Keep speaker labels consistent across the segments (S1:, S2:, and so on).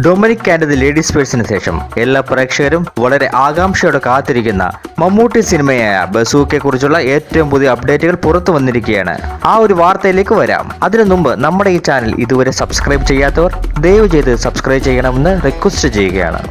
S1: Dominic and ladies പേഴ്സിന് ശേഷം എല്ലാ പ്രേക്ഷകരും വളരെ ആകാംക്ഷയോടെ കാത്തിരിക്കുന്ന മമ്മൂട്ടി സിനിമയായ ബസൂക്കെ കുറിച്ചുള്ള ഏറ്റവും പുതിയ അപ്ഡേറ്റുകൾ പുറത്തു വന്നിരിക്കുകയാണ്. ആ ഒരു വാർത്തയിലേക്ക് വരാം. അതിനു മുമ്പ് നമ്മുടെ ഈ ചാനൽ ഇതുവരെ സബ്സ്ക്രൈബ് ചെയ്യാത്തവർ ദയവ് ചെയ്ത് സബ്സ്ക്രൈബ് ചെയ്യണമെന്ന് റിക്വസ്റ്റ് ചെയ്യുകയാണ്.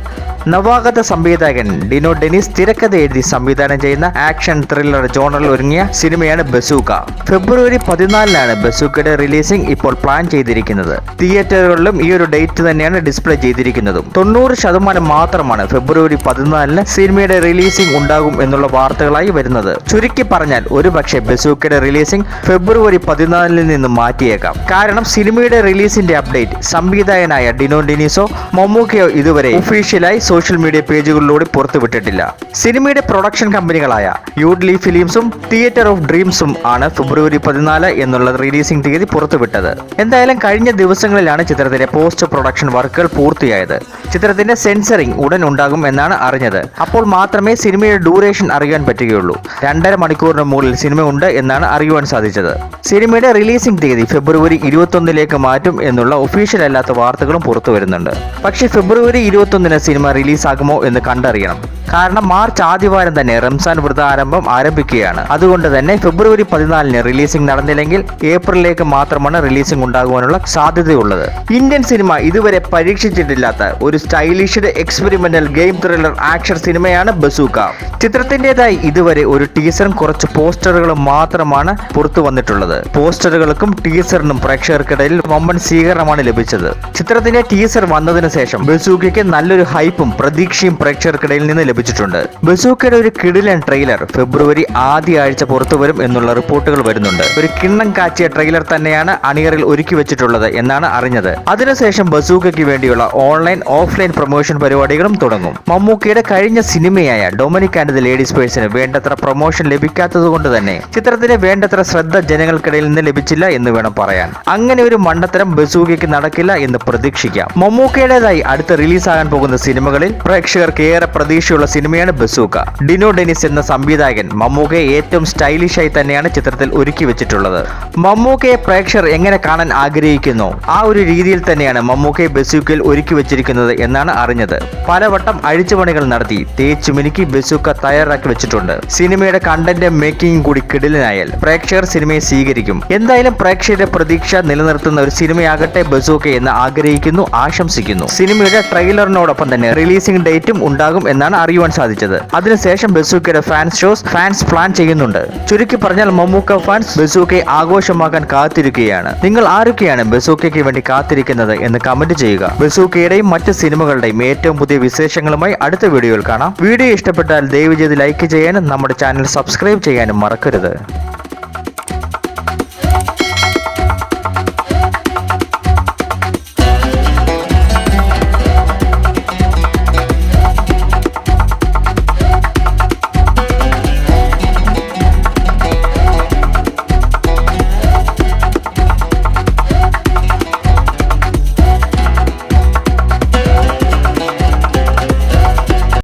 S1: നവാഗത സംവിധായകൻ ഡിനോ ഡെനിസ് തിരക്കഥ എഴുതി സംവിധാനം ചെയ്യുന്ന ആക്ഷൻ ത്രില്ലർ ജോണറിൽ ഒരുങ്ങിയ സിനിമയാണ് ബസൂക്ക. ഫെബ്രുവരി പതിനാലിനാണ് ബസൂക്കയുടെ റിലീസിംഗ് ഇപ്പോൾ പ്ലാൻ ചെയ്തിരിക്കുന്നത്. തിയേറ്ററുകളിലും ഈ ഒരു ഡേറ്റ് തന്നെയാണ് ഡിസ്പ്ലേ ചെയ്തിരിക്കുന്നതും. തൊണ്ണൂറ് ശതമാനം മാത്രമാണ് ഫെബ്രുവരി പതിനാലിന് സിനിമയുടെ റിലീസിംഗ് ഉണ്ടാകും എന്നുള്ള വാർത്തകളായി വരുന്നത്. ചുരുക്കി പറഞ്ഞാൽ ഒരുപക്ഷെ ബസൂക്കയുടെ റിലീസിംഗ് ഫെബ്രുവരി പതിനാലിൽ നിന്ന് മാറ്റിയേക്കാം. കാരണം സിനിമയുടെ റിലീസിന്റെ അപ്ഡേറ്റ് സംവിധായകനായ ഡിനോ ഡെനിസോ മമ്മൂക്കയോ ഇതുവരെ ഒഫീഷ്യലായി സോഷ്യൽ മീഡിയ പേജുകളിലൂടെ പുറത്തുവിട്ടിട്ടില്ല. സിനിമയുടെ പ്രൊഡക്ഷൻ കമ്പനികളായ യൂഡ്ലി ഫിലിംസും തിയേറ്റർ ഓഫ് ഡ്രീംസും ആണ് ഫെബ്രുവരി പതിനാല് എന്നുള്ള റിലീസിംഗ് തീയതി പുറത്തുവിട്ടത്. എന്തായാലും കഴിഞ്ഞ ദിവസങ്ങളിലാണ് ചിത്രത്തിന്റെ പോസ്റ്റ് പ്രൊഡക്ഷൻ വർക്കുകൾ പൂർത്തിയായത്. ചിത്രത്തിന്റെ സെൻസറിംഗ് ഉടൻ ഉണ്ടാകും എന്നാണ് അറിഞ്ഞത്. അപ്പോൾ മാത്രമേ സിനിമയുടെ ഡ്യൂറേഷൻ അറിയാൻ പറ്റുകയുള്ളൂ. രണ്ടര മണിക്കൂറിന് മുകളിൽ സിനിമ ഉണ്ട് എന്നാണ് അറിയുവാൻ സാധിച്ചത്. സിനിമയുടെ റിലീസിംഗ് തീയതി ഫെബ്രുവരി ഇരുപത്തൊന്നിലേക്ക് മാറ്റും എന്നുള്ള ഒഫീഷ്യൽ അല്ലാത്ത വാർത്തകളും പുറത്തു വരുന്നുണ്ട് പക്ഷേ ഫെബ്രുവരി ഇരുപത്തൊന്നിന് സിനിമ റിലീസാകുമോ എന്ന് കണ്ടറിയണം. കാരണം മാർച്ച് ആദ്യവാരം തന്നെ റംസാൻ വ്രതാരംഭം ആരംഭിക്കുകയാണ്. അതുകൊണ്ട് തന്നെ ഫെബ്രുവരി പതിനാലിന് റിലീസിംഗ് നടന്നില്ലെങ്കിൽ ഏപ്രിലേക്ക് മാത്രമാണ് റിലീസിംഗ് ഉണ്ടാകുവാനുള്ള സാധ്യതയുള്ളത്. ഇന്ത്യൻ സിനിമ ഇതുവരെ പരീക്ഷിച്ചിട്ടില്ലാത്ത ഒരു stylish experimental game thriller action സിനിമയാണ് ബസൂക്ക. ചിത്രത്തിന്റെതായി ഇതുവരെ ഒരു ടീസറും കുറച്ച് പോസ്റ്ററുകളും മാത്രമാണ് പുറത്തു വന്നിട്ടുള്ളത്. പോസ്റ്ററുകൾക്കും ടീസറിനും പ്രേക്ഷകർക്കിടയിൽ വമ്പൻ സ്വീകരണമാണ് ലഭിച്ചത്. ചിത്രത്തിന്റെ ടീസർ വന്നതിന് ശേഷം ബസൂക്കയ്ക്ക് നല്ലൊരു ഹൈപ്പും പ്രതീക്ഷയും പ്രേക്ഷകർക്കിടയിൽ നിന്ന് ലഭിച്ചിട്ടുണ്ട് ബസൂക്കയുടെ ഒരു കിടിലൻ ട്രെയിലർ ഫെബ്രുവരി ആദ്യ ആഴ്ച പുറത്തു വരും എന്നുള്ള റിപ്പോർട്ടുകൾ വരുന്നുണ്ട്. ഒരു കിണ്ണം കാച്ചിയ ട്രെയിലർ തന്നെയാണ് അണിയറിൽ ഒരുക്കി വെച്ചിട്ടുള്ളത് എന്നാണ് അറിഞ്ഞത്. അതിനുശേഷം ബസൂക്കയ്ക്ക് വേണ്ടിയുള്ള ഓൺലൈൻ ഓഫ്ലൈൻ പ്രൊമോഷൻ പരിപാടികളും തുടങ്ങും. മമ്മൂക്കയുടെ കഴിഞ്ഞ സിനിമയായ ഡൊമിനിക് ആൻഡ് ദി ലേഡീസ് പേഴ്സിന് വേണ്ടത്ര പ്രൊമോഷൻ ലഭിക്കാത്തത് കൊണ്ട് തന്നെ ചിത്രത്തിന് വേണ്ടത്ര ശ്രദ്ധ ജനങ്ങൾക്കിടയിൽ നിന്ന് ലഭിച്ചില്ല എന്ന് വേണം പറയാൻ. അങ്ങനെ ഒരു മണ്ടത്തരം ബസൂക്കയ്ക്ക് നടക്കില്ല എന്ന് പ്രതീക്ഷിക്കാം. മമ്മൂക്കയുടേതായി റിലീസ് റിലീസാകാൻ പോകുന്ന സിനിമകളിൽ പ്രേക്ഷകർക്ക് ഏറെ പ്രതീക്ഷയുള്ള സിനിമയാണ് ബസൂക്ക. ഡിനോ ഡെനിസ് എന്ന സംവിധായകൻ മമ്മൂക്കയെ ഏറ്റവും സ്റ്റൈലിഷായി തന്നെയാണ് ചിത്രത്തിൽ ഒരുക്കി വെച്ചിട്ടുള്ളത്. മമ്മൂക്കയെ പ്രേക്ഷകർ എങ്ങനെ കാണാൻ ആഗ്രഹിക്കുന്നു? ആ ഒരു രീതിയിൽ തന്നെയാണ് മമ്മൂക്കയെ ബസൂക്കയിൽ ഒരുക്കി വെച്ചിരിക്കുന്നത് എന്നാണ് അറിഞ്ഞത്. പലവട്ടം അഴിച്ചുപണികൾ നടത്തി തേച്ചു മിനുക്കി ബസൂക്ക തയ്യാറാക്കി വെച്ചിട്ടുണ്ട്. സിനിമയുടെ കണ്ടന്റ് മേക്കിംഗ് കൂടി കിടിലനായാൽ പ്രേക്ഷകർ സിനിമയെ സ്വീകരിക്കും. എന്തായാലും പ്രേക്ഷകരുടെ പ്രതീക്ഷ നിലനിർത്തുന്ന ഒരു സിനിമയാകട്ടെ ബസൂക്ക എന്ന് ആഗ്രഹിക്കുന്നു ആശംസിക്കുന്നു. സിനിമയുടെ ട്രെയിലറിനോടൊപ്പം തന്നെ റിലീസിംഗ് ഡേറ്റും ഉണ്ടാകും എന്നാണ് അറിയുവാൻ സാധിച്ചത്. അതിനുശേഷം ബസൂക്കയുടെ ഫാൻസ് ഷോസ് ഫാൻസ് പ്ലാൻ ചെയ്യുന്നുണ്ട്. ചുരുക്കി പറഞ്ഞാൽ മമ്മൂക്ക ഫാൻസ് ബസൂക്കയെ ആഘോഷമാക്കാൻ കാത്തിരിക്കുകയാണ്. നിങ്ങൾ ആരൊക്കെയാണ് ബസൂക്കയ്ക്ക് വേണ്ടി കാത്തിരിക്കുന്നത് എന്ന് കമന്റ് ചെയ്യുക. ബസൂക്കയുടെയും മറ്റ് സിനിമകളുടെയും ഏറ്റവും പുതിയ വിശേഷങ്ങളുമായി അടുത്ത വീഡിയോയിൽ കാണാം. വീഡിയോ ഇഷ്ടപ്പെട്ടാൽ ദയവ് ചെയ്ത് ലൈക്ക് ചെയ്യാനും നമ്മുടെ ചാനൽ സബ്സ്ക്രൈബ് ചെയ്യാനും മറക്കരുത്.